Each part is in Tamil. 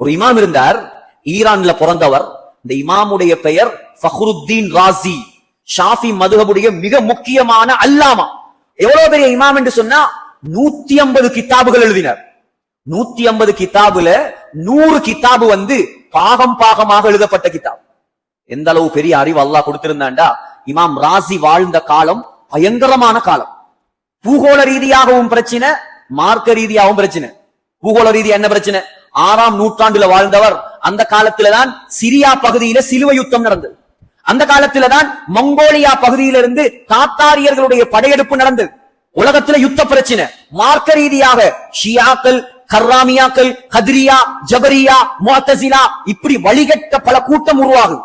ஒரு இமாம் இருந்தார் ஈரான்ல பிறந்தவர். இந்த இமாமுடைய பெயர் ஃபஹ்ருத்தீன் ராசி. ஷாஃபி மதுகபுடைய மிக முக்கியமான அல்லாமா. எவ்வளவு பெரிய இமாம் என்று சொன்னா நூத்தி ஐம்பது கித்தாபுகள் எழுதினார். நூத்தி ஐம்பது கிதாபுல நூறு கித்தாபு வந்து பாகம் பாகமாக எழுதப்பட்ட கித்தாப் எந்த அளவு பெரிய அறிவு அல்லாஹ் கொடுத்திருந்தாண்டா? இமாம் ராசி வாழ்ந்த காலம் பயங்கரமான காலம். பூகோள ரீதியாகவும் பிரச்சனை மார்க்க ரீதியாகவும் பிரச்சனை. பூகோள ரீதியா என்ன பிரச்சனை? ஆறாம் நூற்றாண்டுல வாழ்ந்தவர் அந்த காலத்துலதான் சிரியா பகுதியில சிலுவை யுத்தம் நடந்தது. அந்த காலத்துலதான் மங்கோலியா பகுதியிலிருந்து தாத்தாரியர்களுடைய படையெடுப்பு நடந்தது. உலகத்துல யுத்த பிரச்சனை. மார்க்க ரீதியாக ஷியாக்கள் கர்ராமியாக்கள் கதிரியா ஜபரியா முஅத்தசிலா இப்படி வழிகட்ட பல கூட்டம் உருவாகும்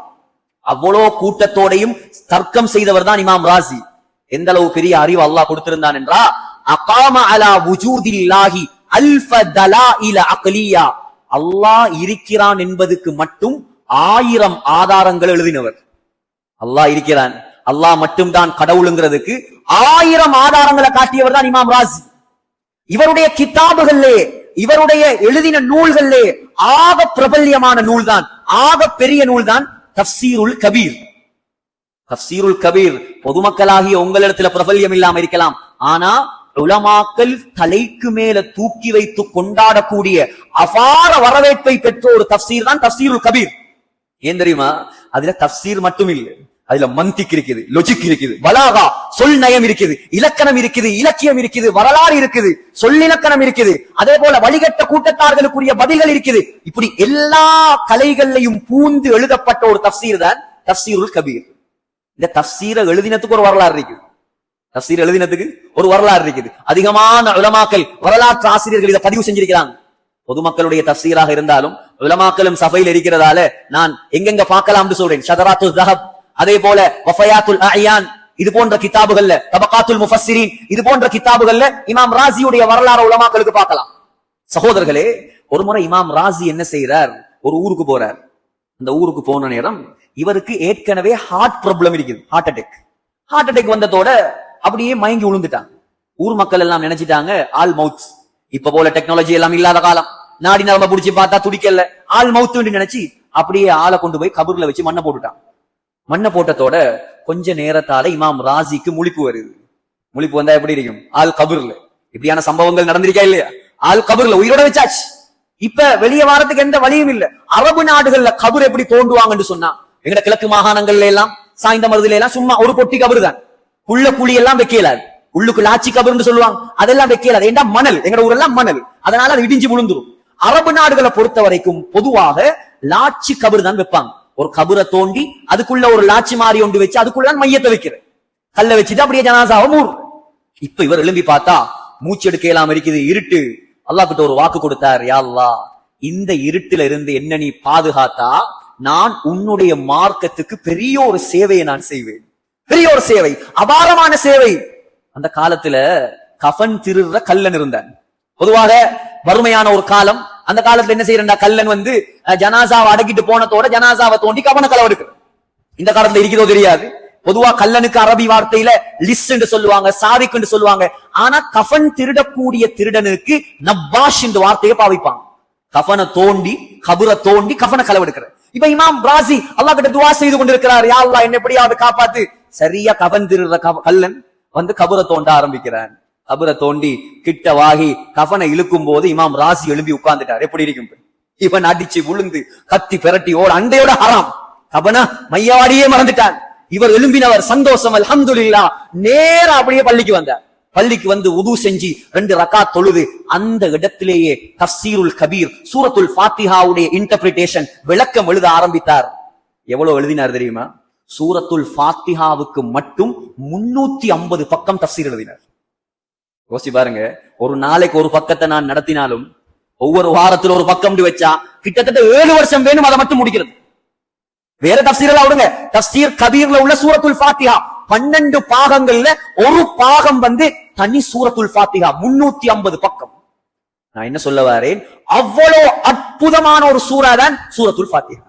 அவ்வளோ கூட்டத்தோடையும் தர்க்கம் செய்தவர் தான் இமாம் ராசி. எந்த அளவு பெரிய அறிவு அல்லாஹ் கொடுத்திருந்தான் என்றா அகாம அலா வுஜூதில்லாஹி அல்ஃப இல அக்லியா. அல்லாஹ் இருக்கிறான் என்பதுக்கு மட்டும் ஆயிரம் ஆதாரங்கள் எழுதினவர். அல்லாஹ் இருக்கிறான். அல்லாஹ் மட்டும்தான் கடவுளுங்கிறதுக்கு ஆயிரம் ஆதாரங்களை காட்டியவர் தான் இமாம் ராசி. இவருடைய கித்தாபுகள்லே இவருடைய எழுதின நூல்களே ஆக பிரபல்யமான நூல் தான் ஆக பெரிய நூல் தான் தப்சீருல் கபீர். தப்சீருல் கபீர் பொதுமக்களாகிய உங்களிடத்துல பிரபல்யம் இல்லாம இருக்கலாம். ஆனா உலமாக்கல் தலைக்கு மேல தூக்கி வைத்து கொண்டாடக்கூடிய அபார வரவேற்பை பெற்ற ஒரு தப்சீர் தான் தப்சீருல் கபீர். ஏன் தெரியுமா? அதுல தப்சீர் மட்டும் இல்லை. அதுல மந்திக் இருக்குது லொஜிக் இருக்குது பலாகா சொல் நயம் இருக்குது இலக்கணம் இருக்குது இலக்கியம் இருக்குது வரலாறு இருக்குது சொல்லிலக்கணம் இருக்குது அதே போல வழிகட்ட கூட்டத்தார்களுக்குரிய பதில்கள் இருக்குது. இப்படி எல்லா கலைகள்லையும் பூந்து எழுதப்பட்ட ஒரு தப்சீர் தான் தப்சீருல் கபீர். இந்த தப்சீரை எழுதினத்துக்கு ஒரு வரலாறு இருக்குது. தப்சீர் எழுதினதுக்கு ஒரு வரலாறு இருக்குது. அதிகமான உலமாக்கல் வரலாற்று ஆசிரியர்கள் இதை பதிவு செஞ்சிருக்கிறாங்க. பொதுமக்களுடைய தப்சீராக இருந்தாலும் உலமாக்கலும் சபையில் இருக்கிறதால நான் எங்கெங்க பார்க்கலாம்னு சொல்றேன். ஷதராத்து தஹப் அதே போல வஃபயாத்துல் அயான் இது போன்ற கிதாபுகள்ல தபகாத்துல் முஃபஸ்ஸிரீன் இது போன்ற கிதாபுகள்ல இமாம் ராசியுடைய வரலாறு உலமாக்களுக்கு பார்க்கலாம். சகோதரர்களே ஒரு முறை இமாம் ராசி என்ன செய்யறார் ஒரு ஊருக்கு போறார். அந்த ஊருக்கு போன நேரம் இவருக்கு ஏற்கனவே ஹார்ட் ப்ராப்ளம் இருக்குது. ஹார்ட் அட்டாக் ஹார்ட் அட்டாக் வந்ததோட அப்படியே மயங்கி விழுந்துட்டாங்க ஊர் மக்கள் எல்லாம் நினைச்சிட்டாங்க ஆல் மவுத். இப்ப போல டெக்னாலஜி எல்லாம் இல்லாத காலம். நாடி நரம்ப புடிச்சு பார்த்தா துடிக்கல ஆள் மவுத்துன்னு நினைச்சு அப்படியே ஆளை கொண்டு போய் கபூர்ல வச்சு மண்ணை போட்டுட்டான். மண்ணை போட்டதோட கொஞ்ச நேரத்தால இமாம் ராசிக்கு முழிப்பு வருது. முழிப்பு வந்தா எப்படி இருக்கும்? ஆள் கபூர்ல. இப்படியான சம்பவங்கள் நடந்திருக்கா இல்லையா? ஆள் கபூர்ல உயிரோட வச்சாச்சு. இப்ப வெளியே வாரத்துக்கு எந்த வழியும் இல்ல. அரபு நாடுகள்ல கபூர் எப்படி தோண்டுவாங்கன்னு சொன்னா எங்கட கிழக்கு மாகாணங்கள்ல எல்லாம் சாய்ந்த மருதுல எல்லாம் சும்மா ஒரு பொட்டி கபர் தான் உள்ள குழி எல்லாம் வைக்கலாது உள்ளுக்கு லாச்சி கபர்னு சொல்லுவாங்க. அதெல்லாம் வைக்கலாது. ஏண்டா மணல்? எங்கட ஊரெல்லாம் மணல். அதனால அது இடிஞ்சு விழுந்துரும். அரபு நாடுகளை பொறுத்த வரைக்கும் பொதுவாக லாச்சி கபர் தான் வைப்பாங்க. ஒரு கபரை தோண்டி அதுக்குள்ள ஒரு லாச்சி மாறி ஒன்று வச்சு அதுக்குள்ள தான் மையத்தை வைக்கிறேன் கல்ல வச்சுட்டு அப்படியே ஜனாசாவை மூடு இப்ப இவர் எழும்பி பார்த்தா மூச்சு எடுக்க இருக்குது. இருட்டு. அல்லாஹ் கிட்ட ஒரு வாக்கு கொடுத்தார். யாழ்லா இந்த இருட்டுல இருந்து என்ன நீ பாதுகாத்தா நான் உன்னுடைய மார்க்கத்துக்கு பெரிய ஒரு சேவையை நான் செய்வேன். பெரிய ஒரு சேவை அபாரமான சேவை. அந்த காலத்துல கஃன் திருடுற கல்லன் இருந்தான். பொதுவாக வறுமையான ஒரு காலம். அந்த காலத்துல என்ன செய்யறா கல்லன் வந்து ஜனாசாவை அடக்கிட்டு போனதோட ஜனாசாவை தோண்டி கவன களவெடுக்கிறது இந்த காலத்துல இருக்கிறதோ தெரியாது. பொதுவா கல்லனுக்கு அரபி வார்த்தையில லிஸ் என்று சொல்லுவாங்க சாதிக்கு என்று சொல்லுவாங்க. ஆனா கஃன் திருடக்கூடிய திருடனுக்கு நப்பாஷ் என்ற வார்த்தையை பாவிப்பாங்க கஃனை தோண்டி கபுர தோண்டி கஃனை களவெடுக்கிற இப்ப இமாம் ராசி அல்லா கிட்ட துவா செய்து கொண்டிருக்கிறார். யா அல்லா என்ன எப்படியாவது காப்பாத்து? சரியா கவந்திருந்த கல்லன் வந்து கபுர தோண்ட ஆரம்பிக்கிறான். கபுர தோண்டி கிட்ட வாகி கஃனை இழுக்கும் போது இமாம் ராசி எழும்பி உட்கார்ந்துட்டார். எப்படி இருக்கும் இவன் அடிச்சு விழுந்து கத்தி பிரட்டி ஓட அண்டையோட ஹராம். கபனா மையவாடியே மறந்துட்டான். இவர் எழும்பினவர் சந்தோஷம் அலமதுல்லா நேரா அப்படியே பள்ளிக்கு வந்தார். பள்ளிக்கு வந்து உது செஞ்சு ரெண்டு ரக்கா தொழுது அந்த இடத்திலேயே தப்சீருல் கபீர் சூரத்துல் ஃபாத்திஹாவுடைய இன்டர்பிரிட்டேஷன் விளக்கம் எழுத ஆரம்பித்தார். எவ்வளவு எழுதினார் தெரியுமா? சூரத்துல் ஃபாத்திஹாவுக்கு மட்டும் முன்னூத்தி ஐம்பது பக்கம் தப்சீர் எழுதினார். யோசி பாருங்க ஒரு நாளைக்கு ஒரு பக்கத்தை நான் நடத்தினாலும் ஒவ்வொரு வாரத்துல ஒரு பக்கம் இப்படி வச்சா கிட்டத்தட்ட ஏழு வருஷம் வேணும் அதை மட்டும் முடிக்கிறது. வேற தப்சீரெல்லாம் விடுங்க. தப்சீர் கபீர்ல உள்ள சூரத்துல் ஃபாத்திஹா. பன்னெண்டு பாகங்கள்ல ஒரு பாகம் வந்து தனி சூரத்துல் ஃபாத்திகா முன்னூத்தி ஐம்பது பக்கம். நான் என்ன சொல்ல வரேன்? அவ்வளவு அற்புதமான ஒரு சூறா தான் சூரத்துல் ஃபாத்திஹா.